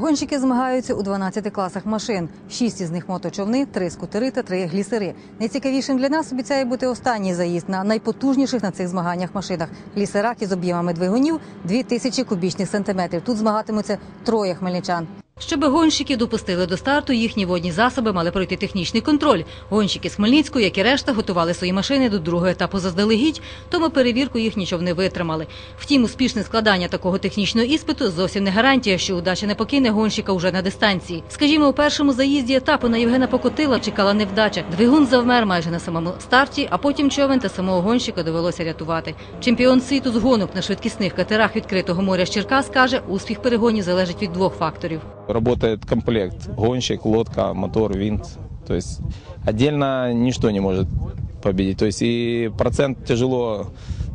Гонщики змагаються у 12 класах машин. Шість із них моточовни, три скутери та три глісери. Найцікавішим для нас обіцяє бути останній заїзд на найпотужніших на цих змаганнях машинах. Глісерах із об'ємами двигунів 2000 кубічних сантиметрів. Тут змагатимуться троє хмельничан. Щоби гонщиків допустили до старту, їхні водні засоби мали пройти технічний контроль. Гонщики з Хмельницького, як і решта, готували свої машини до другого етапу заздалегідь, тому перевірку їхні човни витримали. Втім, успішне складання такого технічного іспиту зовсім не гарантія, що удача не покине гонщика уже на дистанції. Скажімо, у першому заїзді етапу на Євгена Покотила чекала невдача. Двигун завмер майже на самому старті, а потім човен та самого гонщика довелося рятувати. Чемпіон світу з гонок на швидкісних катерах відкритого моря з Черкас каже, успіх перегонів залежить від двох факторів. Работает комплект. Гонщик, лодка, мотор, винт. То есть отдельно ничто не может победить. То есть и процент тяжело,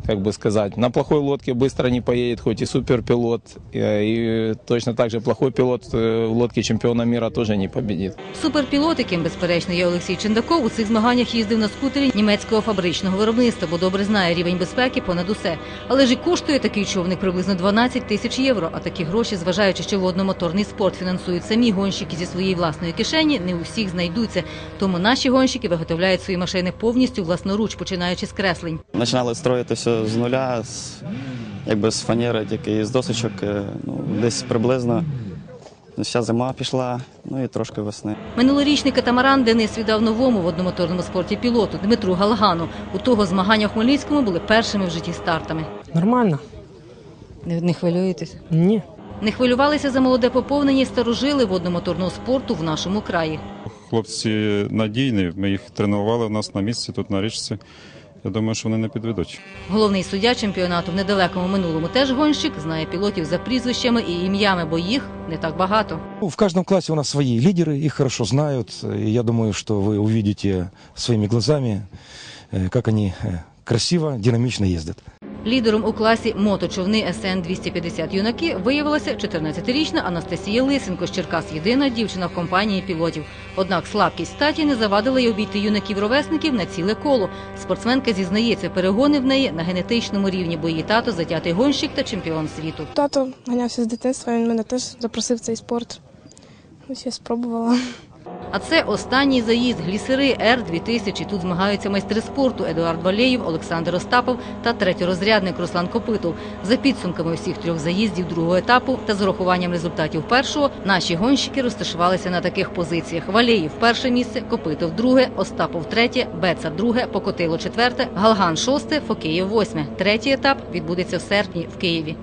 как бы сказать. На плохой лодке быстро не поедет, хоть и суперпилот. И, и точно так же плохой пилот э, в лодке чемпиона мира тоже не победит. Суперпілот, яким безперечно є Олексій Чендаков, у цих змаганнях їздив на скутері німецького фабричного виробництва, бо добре знає рівень безпеки понад усе. Але ж і коштує такий човник приблизно 12 тисяч євро. А такі гроші, зважаючи, що водномоторний спорт фінансують самі гонщики зі своєї власної кишені, не у всіх знайдуться. Тому наші гонщики виготовляють свої машини повністю власноруч, починаючи з креслень. Починали строїти все з нуля, з, якби з фанери, тільки з досочок, е, ну, десь приблизно. Вся зима пішла, ну і трошки весни. Минулорічний катамаран Денис віддав новому в одномоторному спорті пілоту Дмитру Галгану. У того змагання в Хмельницькому були першими в житті стартами. Нормально? Не, не хвилюєтесь? Ні. Не хвилювалися за молоде поповнення і старожили водномоторного спорту в нашому краї. Хлопці надійні, ми їх тренували у нас на місці, тут на річці. Я думаю, що вони не підведуть. Головний суддя чемпіонату в недалекому минулому теж гонщик, знає пілотів за прізвищами і ім'ями, бо їх не так багато. Ну, В каждом классе у нас свои лидеры, их хорошо знают. И я думаю, что вы увидите своими глазами, э, как они э, красиво, динамично ездят. Лідером у класі моточовни СН 250 юнаки виявилася 14-річна Анастасія Лисенко з Черкас, єдина дівчина в компанії пілотів. Однак слабкість статі не завадила й обійти юнаків-ровесників на ціле коло. Спортсменка зізнається, перегони в неї на генетичному рівні, бо її тато затятий гонщик та чемпіон світу. Тато ганявся з дитинства, він мене теж запросив в цей спорт. Ось я спробувала. А це останній заїзд глісери Р-2000. Тут змагаються майстри спорту Едуард Валєєв, Олександр Остапов та третьорозрядник Руслан Копитов. За підсумками усіх трьох заїздів другого етапу та з урахуванням результатів першого, наші гонщики розташувалися на таких позиціях. Валєєв – перше місце, Копитов – друге, Остапов – третє, Бецар – друге, Покотило – четверте, Галган – шосте, Фокеєв – восьме. Третій етап відбудеться в серпні в Києві.